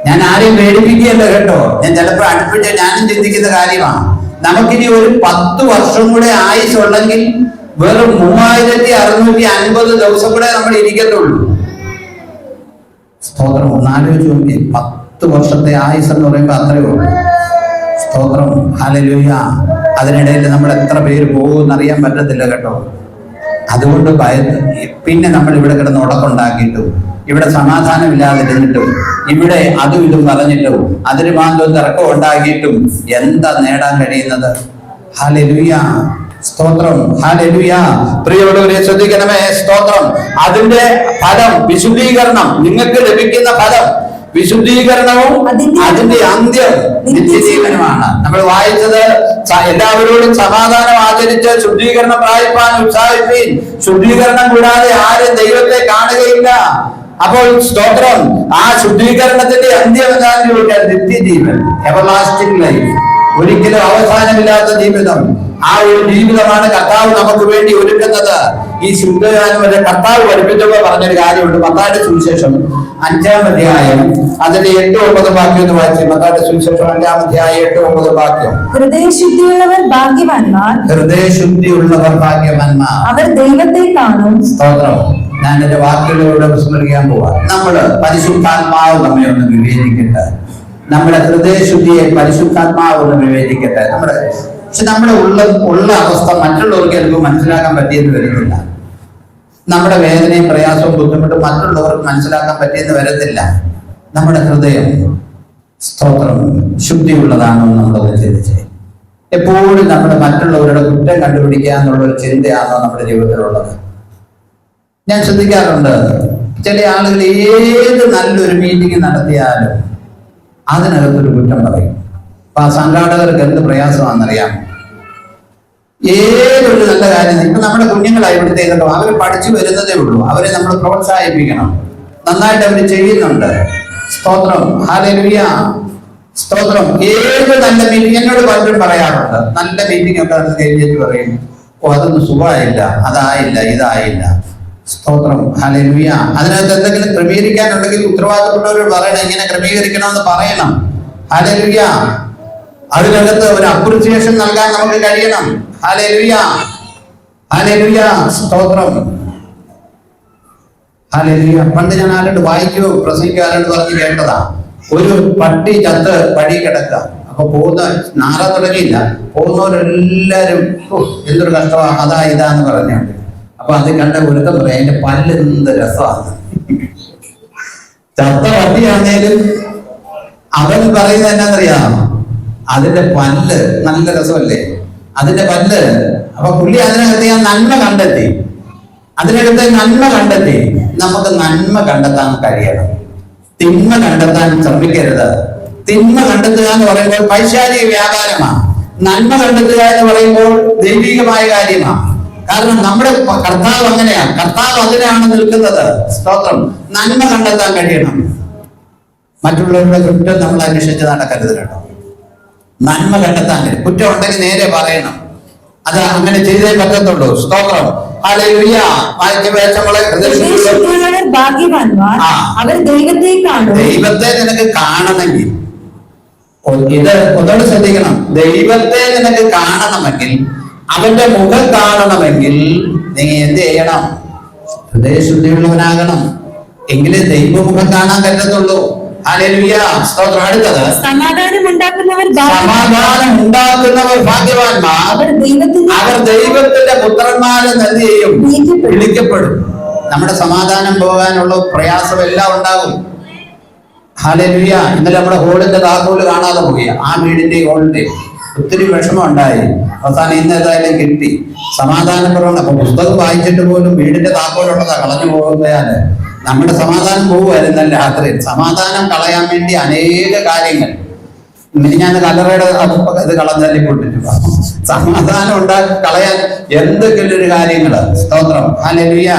ഞാൻ ആരെയും പേടിപ്പിക്കുകയല്ല കേട്ടോ ഞാൻ ചിലപ്പോൾ അടുപ്പിട്ട് ഞാനും ചിന്തിക്കുന്ന കാര്യമാണ് നമുക്കിനി ഒരു പത്ത് വർഷം കൂടെ ആയുസുള്ളെങ്കിൽ വെറും മൂവായിരത്തി അറുന്നൂറ്റി അൻപത് ദിവസം കൂടെ നമ്മൾ ഇരിക്കത്തുള്ളൂ. സ്തോത്രം. ഒന്നാലോചിച്ച് നോക്കി പത്ത് വർഷത്തെ ആയുസ് എന്ന് പറയുമ്പോൾ അത്രയേ ഉള്ളൂ. സ്തോത്രം. ഹാലലൂയ അതിനിടയിൽ നമ്മൾ എത്ര പേര് പോകുമെന്ന് അറിയാൻ പറ്റത്തില്ല കേട്ടോ. അതുകൊണ്ട് ഭയ പിന്നെ നമ്മൾ ഇവിടെ കിടന്ന് ഉടക്കുണ്ടാക്കിയിട്ടും ഇവിടെ സമാധാനമില്ലാതിരുന്നിട്ടും ഇവിടെ അതും ഇതും പറഞ്ഞിട്ടും അതിന് മാന്തവും തിറക്കം ഉണ്ടാക്കിയിട്ടും എന്താ നേടാൻ കഴിയുന്നത്? ഹാലലുയ സ്തോത്രം. ഹാലുയാ പ്രിയമുള്ളവരെ ശ്രദ്ധിക്കണമേ സ്തോത്രം. അതിന്റെ ഫലം വിശുദ്ധീകരണം നിങ്ങൾക്ക് ലഭിക്കുന്ന ഫലം വിശുദ്ധീകരണവും അതിന്റെ അന്ത്യം. നിത്യജീവനുമാണ്. നമ്മൾ വായിച്ചത് എല്ലാവരോടും സമാധാനം ആചരിച്ച് ശുദ്ധീകരണം പ്രായപ്പാൻ ഉത്സാഹിപ്പീൻ. ശുദ്ധീകരണം കൂടാതെ ആരും ദൈവത്തെ കാണുകയില്ല. അപ്പോൾ സ്തോത്രം. ആ ശുദ്ധീകരണത്തിന്റെ അന്ത്യം എന്താണെന്ന് ചോദിക്കാൻ നിത്യജീവൻ എവർലാസ്റ്റിംഗ് ലൈഫ് ഒരിക്കലും അവസാനമില്ലാത്ത ജീവിതം. ആ ഒരു ജീവിതമാണ് കർത്താവ് നമുക്ക് വേണ്ടി ഒരുക്കുന്നത്. ഈ ശുദ്ധകാലം വരെ കർത്താവ് പഠിപ്പിച്ചപ്പോൾ പറഞ്ഞൊരു കാര്യമുണ്ട്. മത്താന്റെ സുവിശേഷം അഞ്ചാം അധ്യായം. അതിന്റെ എട്ട് ഒമ്പത് വാക്യം എന്ന് വായിച്ചു മത്താന്റെ സുവിശേഷം അഞ്ചാം അധ്യായം എട്ട് ഒമ്പത് വാക്യം. ഹൃദയശുദ്ധിയുള്ളവർ ഭാഗ്യവാന്മാർ. ഹൃദയശുദ്ധിയുള്ളവർ ഭാഗ്യവാന്മാർ. അവർ ദൈവത്തെ കാണും. സ്തോത്രം. ഞാൻ എന്റെ വാക്കുകളിലൂടെ വിസ്മരിക്കാൻ പോവാ. നമ്മൾ പരിശുദ്ധാത്മാവ് നമ്മെ ഒന്ന് വിവേചിക്കട്ടെ. നമ്മുടെ ഹൃദയശുദ്ധിയെ പരിശുദ്ധാത്മാവ് ഒന്ന് വിവേചിക്കട്ടെ. നമ്മുടെ പക്ഷെ നമ്മുടെ ഉള്ള ഉള്ള അവസ്ഥ മറ്റുള്ളവർക്ക് ചിലപ്പോൾ മനസ്സിലാക്കാൻ പറ്റിയെന്ന് വരുന്നില്ല നമ്മുടെ വേദനയും പ്രയാസവും ബുദ്ധിമുട്ടും മറ്റുള്ളവർക്ക് മനസ്സിലാക്കാൻ പറ്റിയെന്ന് വരത്തില്ല. നമ്മുടെ ഹൃദയം സ്തോത്രം ശുദ്ധിയുള്ളതാണെന്ന് നമ്മളത് ചിന്തിച്ച്. എപ്പോഴും നമ്മുടെ മറ്റുള്ളവരുടെ കുറ്റം കണ്ടുപിടിക്കുക എന്നുള്ള ഒരു ചിന്തയാണോ നമ്മുടെ ജീവിതത്തിലുള്ളത്. ഞാൻ ശ്രദ്ധിക്കാറുണ്ട് ചില ആളുകൾ ഏത് നല്ലൊരു മീറ്റിംഗ് നടത്തിയാലും അതിനകത്തൊരു കുറ്റം പറയും. ആ സംഘാടകർക്ക് എന്ത് പ്രയാസമാണെന്നറിയാം ഏതൊരു നല്ല കാര്യം ഇപ്പൊ നമ്മുടെ കുഞ്ഞുങ്ങളായി ഇവിടുത്തെ അവർ പഠിച്ചു വരുന്നതേ ഉള്ളൂ. അവരെ നമ്മൾ പ്രോത്സാഹിപ്പിക്കണം. നന്നായിട്ട് അവർ ചെയ്യുന്നുണ്ട്. സ്തോത്രം. ഹാലലുയ സ്തോത്രം. ഏത് നല്ല മീറ്റിംഗ് എന്നോട് പലരും പറയാറുണ്ട്. നല്ല മീറ്റിംഗ് ഒക്കെ അത് കഴിഞ്ഞിട്ട് പറയും ഓ അതൊന്നും സുഖമായില്ല. അതായില്ല ഇതായില്ല. സ്തോത്രം. ഹാലലുയ അതിനകത്ത് എന്തെങ്കിലും ക്രമീകരിക്കാനുണ്ടെങ്കിൽ ഉത്തരവാദിത്തപ്പെട്ടവരോട് പറയണം. ഇങ്ങനെ ക്രമീകരിക്കണമെന്ന് പറയണം. ഹാലലുയ അതിനകത്ത് ഒരു അപ്രിസിയേഷൻ നൽകാൻ നമുക്ക് കഴിയണം. സ്തോത്രം. പണ്ട് ഞാൻ ആരോട് വായിക്കോ പ്രസംഗിക്കാരോട് പറഞ്ഞ് കേട്ടതാ. ഒരു പട്ടി ചത്ത് വഴി കിടക്കുക. അപ്പൊ പോകുന്ന നാറ തുടങ്ങിയില്ല. പോകുന്നവരെല്ലാരും "ഓ, എന്തൊരു കഷ്ടമാ അതാ ഇതാന്ന് പറഞ്ഞുണ്ട് അപ്പൊ അത് കണ്ട ഒരുത്തം പറയാം എന്റെ പല്ല് എന്ത് രസമാണ്. ചത്ത പട്ടിയാണേലും അവൻ പറയുന്നത് എന്നാന്നറിയാം അതിന്റെ പല്ല് നല്ല രസമല്ലേ? അതിന്റെ പല്ല്. അപ്പൊ പുള്ളി അതിനകത്ത് ഞാൻ നന്മ കണ്ടെത്തി. അതിനകത്ത് നന്മ കണ്ടെത്തി. നമുക്ക് നന്മ കണ്ടെത്താൻ കഴിയണം. തിന്മ കണ്ടെത്താൻ ശ്രമിക്കരുത്. തിന്മ കണ്ടെത്തുക എന്ന് പറയുമ്പോൾ പൈശാലിക വ്യാപാരമാണ്. നന്മ കണ്ടെത്തുക എന്ന് പറയുമ്പോൾ ദൈവികമായ കാര്യമാണ്. കാരണം നമ്മുടെ കർത്താവ് അങ്ങനെയാണ്. കർത്താവ് അതിനാണ് നിൽക്കുന്നത്. സ്തോത്രം. നന്മ കണ്ടെത്താൻ കഴിയണം. മറ്റുള്ളവരുടെ കുറ്റം നമ്മൾ അന്വേഷിച്ച് നടക്കരുത് കേട്ടോ. നന്മ കണ്ടെത്താൻ കുറ്റം ഉണ്ടെങ്കിൽ നേരെ പറയണം. അത് അങ്ങനെ ചെയ്തേ പറ്റത്തുള്ളൂ. സ്തോത്രം. ദൈവത്തെ നിനക്ക് കാണണമെങ്കിൽ ഇത് ഒന്നോട് ശ്രദ്ധിക്കണം. ദൈവത്തെ നിനക്ക് കാണണമെങ്കിൽ അവന്റെ മുഖം കാണണമെങ്കിൽ നീ എന്ത് ചെയ്യണം? ഹൃദയശുദ്ധിയുള്ളവനാകണം. എങ്കിലേ ദൈവമുഖം കാണാൻ പറ്റത്തുള്ളൂ. സ്തോത്രം. അടുത്തത്. സമാധാനം ഉണ്ടാക്കുന്നവർ സമാധാനം ഉണ്ടാക്കുന്നവർ ഭാഗ്യവാന്മാർ. അവർ ദൈവത്തിന്റെ പുത്രന്മാരെന്ന് എന്ത് ചെയ്യും? വിളിക്കപ്പെടും. നമ്മുടെ സമാധാനം പോകാനുള്ള പ്രയാസം എല്ലാം ഉണ്ടാകും. ഹാലലുയ ഇന്നലെ നമ്മുടെ ഹോളിന്റെ താക്കോൽ കാണാതെ പോയി. ആ വീടിന്റെ ഹോളിന്റെ ഒത്തിരി വിഷമം ഉണ്ടായി അവസാനം ഇന്ന് ഏതായാലും കിട്ടി. സമാധാനപരമാണ് അപ്പൊ പുസ്തകം വായിച്ചിട്ട് പോലും വീടിന്റെ താക്കോലുള്ളതാ കളഞ്ഞു പോകുന്നയാൽ നമ്മുടെ സമാധാനം പോകുമായിരുന്നു രാത്രിയിൽ. സമാധാനം കളയാൻ വേണ്ടി അനേക കാര്യങ്ങൾ. ഞാൻ കലറയുടെ ഇത് കളഞ്ഞാലേ പൊട്ടിച്ചു സമാധാനം ഉണ്ടാക്കി കളയാൻ എന്തെങ്കിലും ഒരു കാര്യങ്ങൾ? സ്തോത്രം. ഹാലലുയ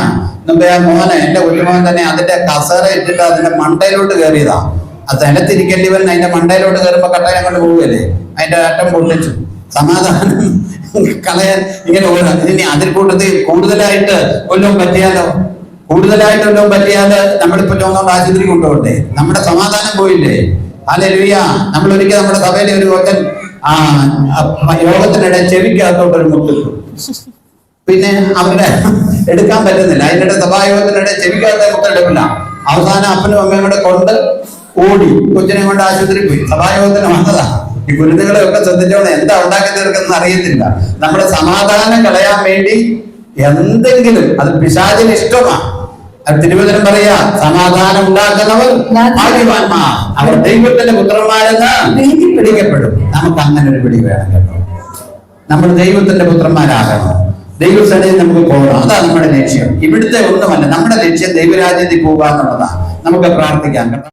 മുമ്പേ ആ മോനെ എന്റെ കുഞ്ഞുമോൻ തന്നെ അതിന്റെ കസേര ഇട്ടിട്ട് അതിന്റെ മണ്ടയിലോട്ട് കയറിയതാ. അത് നിലത്തിരിക്കേണ്ടി വരുന്ന അതിന്റെ മണ്ടയിലോട്ട് കയറുമ്പോ കട്ടയം അങ്ങോട്ട് പോവുകയല്ലേ? അതിന്റെ അറ്റം പൊട്ടിച്ചു. സമാധാനം കളയാൻ ഇങ്ങനെ ഇനി അതിൽ കൂട്ടത്തിൽ കൂടുതലായിട്ട് കൊല്ലം പറ്റിയാലോ? കൂടുതലായിട്ട് വല്ലതും പറ്റിയാൽ നമ്മളിപ്പോ ചോന്നോണ്ട് ആശുപത്രി കൊണ്ടുപോകട്ടെ? നമ്മുടെ സമാധാനം പോയില്ലേ? അല്ലെ ലുയ്യ നമ്മൾ ഒരിക്കൽ നമ്മുടെ സഭയിലെ ഒരു കൊച്ചൻ ആ യോഗത്തിനിടെ ചെവിക്കകത്തോട്ട് ഒരു പിന്നെ അവരുടെ എടുക്കാൻ പറ്റുന്നില്ല. അതിനിടെ സഭായോഗത്തിനിടെ ചെവിക്കകത്തെ മുട്ടെടുക്കില്ല അവസാനം അപ്പനും അമ്മയും കൂടെ കൊണ്ട് ഓടി കൊച്ചിനെ കൊണ്ട് ആശുപത്രി പോയി. സഭായോഗത്തിന് വന്നതാ. ഈ കുരുന്നുകളെ ഒക്കെ ശ്രദ്ധിച്ചോണ്ട് എന്താ ഉണ്ടാക്കി തീർക്കുന്ന അറിയത്തില്ല. നമ്മുടെ സമാധാനം കളയാൻ വേണ്ടി എന്തെങ്കിലും അത് പിശാചിന് ഇഷ്ടമാണ് തിരുവചനം പറയാ സമാധാനം ഉണ്ടാക്കുന്നവർ ഭാഗ്യവാന്മാർ. അവർ ദൈവത്തിന്റെ പുത്രന്മാരെന്ന് പിടിക്കപ്പെടും നമുക്ക് അങ്ങനെ ഒരു പിടി വേണം കേട്ടോ. നമ്മൾ ദൈവത്തിന്റെ പുത്രന്മാരാകണം. ദൈവസേനയിൽ നമുക്ക് പോകണം. അതാണ് നമ്മുടെ ലക്ഷ്യം. ഇവിടുത്തെ ഒന്നുമല്ല നമ്മുടെ ലക്ഷ്യം ദൈവരാജ്യത്തിൽ പോകുക എന്നുള്ളതാണ് നമുക്ക് പ്രാർത്ഥിക്കാം കേട്ടോ.